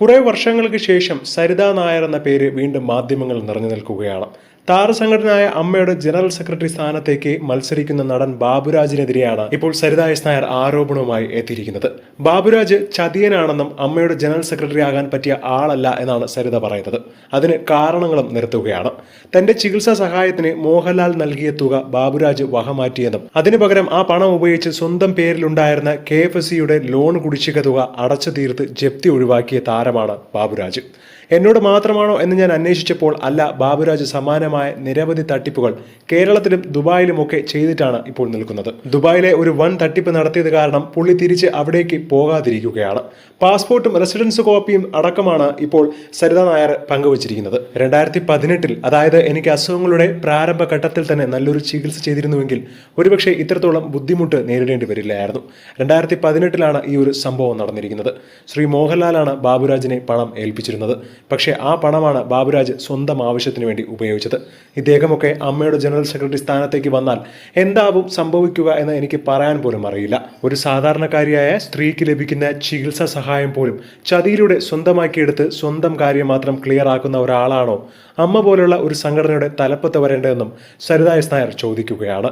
കുറെ വർഷങ്ങൾക്ക് ശേഷം സരിതാ നായർ എന്ന പേര് വീണ്ടും മാധ്യമങ്ങൾ നിറഞ്ഞു നിൽക്കുകയാണ്. താരസംഘടനയായ അമ്മയുടെ ജനറൽ സെക്രട്ടറി സ്ഥാനത്തേക്ക് മത്സരിക്കുന്ന നടൻ ബാബുരാജിനെതിരെയാണ് ഇപ്പോൾ സരിത എസ് നായർ ആരോപണവുമായി എത്തിയിരിക്കുന്നത്. ബാബുരാജ് ചതിയനാണെന്നും അമ്മയുടെ ജനറൽ സെക്രട്ടറി ആകാൻ പറ്റിയ ആളല്ല എന്നാണ് സരിത പറയുന്നത്. അതിന് കാരണങ്ങളും നിരത്തുകയാണ്. തന്റെ ചികിത്സാ സഹായത്തിന് മോഹൻലാൽ നൽകിയ തുക ബാബുരാജ് വഹമാറ്റിയെന്നും അതിനു പകരം ആ പണം ഉപയോഗിച്ച് സ്വന്തം പേരിലുണ്ടായിരുന്ന കെ എഫ് എസ് സിയുടെ ലോൺ കുടിശ്ശിക തുക അടച്ചു തീർത്ത് ജപ്തി ഒഴിവാക്കിയ താരമാണ് ബാബുരാജ്. എന്നോട് മാത്രമാണോ എന്ന് ഞാൻ അന്വേഷിച്ചപ്പോൾ അല്ല ബാബുരാജ് സമാനമായ നിരവധി തട്ടിപ്പുകൾ കേരളത്തിലും ദുബായിലുമൊക്കെ ചെയ്തിട്ടാണ് ഇപ്പോൾ നിൽക്കുന്നത്. ദുബായിലെ ഒരു വൺ തട്ടിപ്പ് നടത്തിയത് കാരണം പുള്ളി തിരിച്ച് അവിടേക്ക് പോകാതിരിക്കുകയാണ്. പാസ്പോർട്ടും റെസിഡൻസ് കോപ്പിയും അടക്കമാണ് ഇപ്പോൾ സരിത നായർ പങ്കുവച്ചിരിക്കുന്നത്. രണ്ടായിരത്തി പതിനെട്ടിൽ അതായത് എനിക്ക് അസുഖങ്ങളുടെ പ്രാരംഭ ഘട്ടത്തിൽ തന്നെ നല്ലൊരു ചികിത്സ ചെയ്തിരുന്നുവെങ്കിൽ ഒരുപക്ഷെ ഇത്രത്തോളം ബുദ്ധിമുട്ട് നേരിടേണ്ടി വരില്ലായിരുന്നു. രണ്ടായിരത്തി പതിനെട്ടിലാണ് ഈ ഒരു സംഭവം നടന്നിരിക്കുന്നത്. ശ്രീ മോഹൻലാലാണ് ബാബുരാജിനെ പണം ഏൽപ്പിച്ചിരുന്നത്. പക്ഷേ ആ പണമാണ് ബാബുരാജ് സ്വന്തം ആവശ്യത്തിന് വേണ്ടി ഉപയോഗിച്ചത്. ഇദ്ദേഹമൊക്കെ അമ്മയുടെ ജനറൽ സെക്രട്ടറി സ്ഥാനത്തേക്ക് വന്നാൽ എന്താവും സംഭവിക്കുക എന്ന് എനിക്ക് പറയാൻ പോലും അറിയില്ല. ഒരു സാധാരണക്കാരിയായ സ്ത്രീക്ക് ലഭിക്കുന്ന ചികിത്സാ സഹായം പോലും ചതിയിലൂടെ സ്വന്തമാക്കിയെടുത്ത് സ്വന്തം കാര്യം മാത്രം ക്ലിയർ ആക്കുന്ന ഒരാളാണോ? അമ്മ പോലുള്ള ഒരു സംഘടനയുടെ തലപ്പത്ത് വരേണ്ടതെന്നും സരിത നായർ ചോദിക്കുകയാണ്.